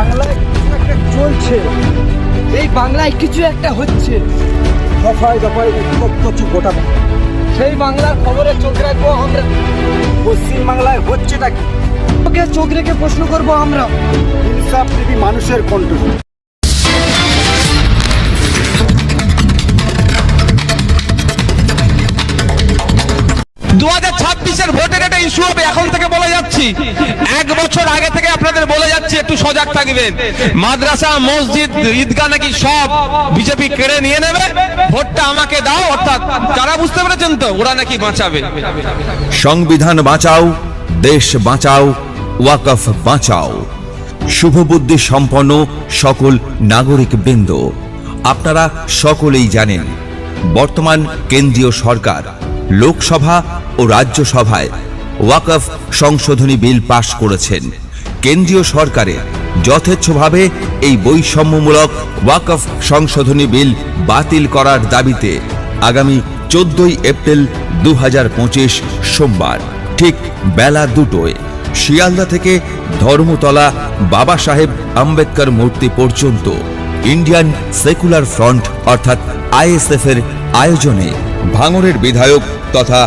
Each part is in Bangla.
বাংলায় কিছু একটা চলছে। এই বাংলায় কিছু একটা হচ্ছে। দফায় দফায় উত্তপ্ত গোটা সেই বাংলার খবরে চোখ রাখব আমরা। পশ্চিম বাংলায় হচ্ছেটা কি? ওকে চোখ রেখে প্রশ্ন করব আমরা? ইনসাফ মানুষের কণ্ঠ। ছাব্বিশের ভোটের একটা ইস্যু হবে, এখন থেকে বলে যাচ্ছি। এক বছর আগে থেকে আপনাদের বলে যাচ্ছি, একটু সজাগ থাকবেন। মাদ্রাসা, মসজিদ, ঈদগাহ নাকি সব বিজেপি কেড়ে নিয়ে নেবে? ভোটটা আমাকে দাও, অর্থাৎ কারা বুঝতে পেরেছেন তো, ওরা নাকি বাঁচাবে। সংবিধান বাঁচাও, দেশ বাঁচাও, ওয়াকফ বাঁচাও। শুভবুদ্ধি সম্পন্ন সকল নাগরিক বৃন্দ। আপনারা সকলেই জানেন, বর্তমান কেন্দ্রীয় সরকার লোকসভা ও রাজ্যসভায় ওয়াকফ সংশোধনী বিল পাশ করেছেন। কেন্দ্রীয় সরকারের যথেচ্ছভাবে এই বৈষম্যমূলক ওয়াকফ সংশোধনী বিল বাতিল করার দাবিতে আগামী চোদ্দই এপ্রিল দু হাজার পঁচিশ সোমবার, ঠিক বেলা দুটোয় শিয়ালদা থেকে ধর্মতলা বাবা সাহেব আম্বেদকর মূর্তি পর্যন্ত ইন্ডিয়ান সেকুলার ফ্রন্ট অর্থাৎ আইএসএফ এর আয়োজনে ভাঙরের বিধায়ক তথা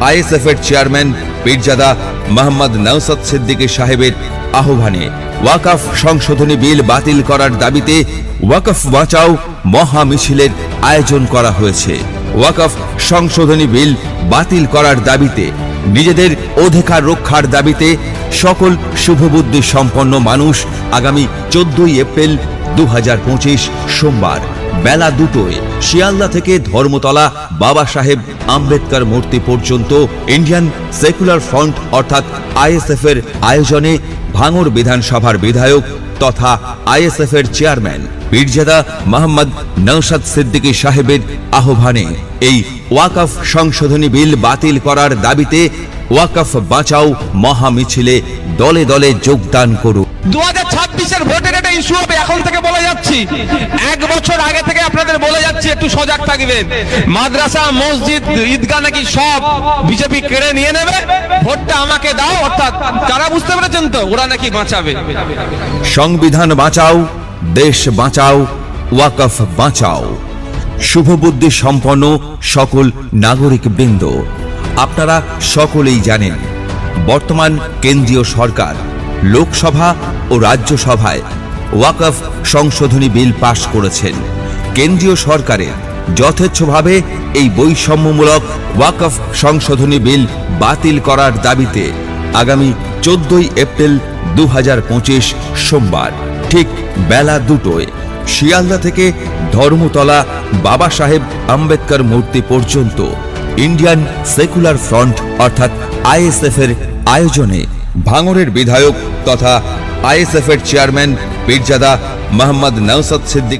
আইএসএফ এর চেয়ারম্যান পীরজাদা মোহাম্মদ নওসাদ সিদ্দিকী সাহেবের আহ্বানে ওয়াকফ সংশোধনী বিল বাতিল করার দাবিতে ওয়াকফ বাঁচাও মহা মিছিলের আয়োজন করা হয়েছে। ওয়াকফ সংশোধনী বিল বাতিল করার দাবিতে নিজেদের অধিকার রক্ষার দাবিতে সকল শুভবুদ্ধি সম্পন্ন মানুষ আগামী চোদ্দই এপ্রিল দু হাজার পঁচিশ সোমবার বেলা দুটোয় শিয়ালদা থেকে ধর্মতলা বাবা সাহেব আম্বেদকর মূর্তি পর্যন্ত ইন্ডিয়ান সেকুলার ফ্রন্ট অর্থাৎ আইএসএফ এর আয়োজনে ভাঙর বিধানসভার বিধায়ক তথা আইএসএফ এর চেয়ারম্যান পীরজাদা মোহাম্মদ নওশাদ সিদ্দিকী সাহেবের আহ্বানে এই ওয়াকফ সংশোধনী বিল বাতিল করার দাবিতে ওয়াকফ বাঁচাও মহা মিছিলে দলে দলে যোগদান করুন। দু হাজার ছাব্বিশের ভোটের একটা ইস্যু হবে এখন থেকে বলে যাচ্ছি। এক বছর আগে থেকে আপনাদের বলে যাচ্ছি, একটু সজাগ থাকবেন। মাদ্রাসা, মসজিদ, ঈদগাহ নাকি সব বিজেপি কেড়ে নিয়ে নেবে? ভোটটা আমাকে দাও, অর্থাৎ কারা বুঝতে পেরেছেন তো, ওরা নাকি বাঁচাবে। সংবিধান বাঁচাও, দেশ বাঁচাও, ওয়াকফ বাঁচাও। শুভবুদ্ধি সম্পন্ন সকল নাগরিক বৃন্দ। আপনারা সকলেই জানেন, বর্তমান কেন্দ্রীয় সরকার, লোকসভা ও রাজ্যসভায় ওয়াকফ সংশোধনী বিল পাশ করেছেন। কেন্দ্রীয় সরকারের যথেচ্ছভাবে এই বৈষম্যমূলক ওয়াকফ সংশোধনী বিল বাতিল করার দাবিতে আগামী চোদ্দই এপ্রিল দু হাজার পঁচিশ সোমবার, ঠিক বেলা দুটোয় শিয়ালদা থেকে ধর্মতলা বাবা সাহেব আম্বেদকর মূর্তি পর্যন্ত ইন্ডিয়ান সেকুলার ফ্রন্ট অর্থাৎ আইএসএফ এর আয়োজনে ভাঙরের বিধায়ক তথা আইএসএফ এর চেয়ারম্যান পীরজাদা মোহাম্মদ নওসাদ সিদ্দিক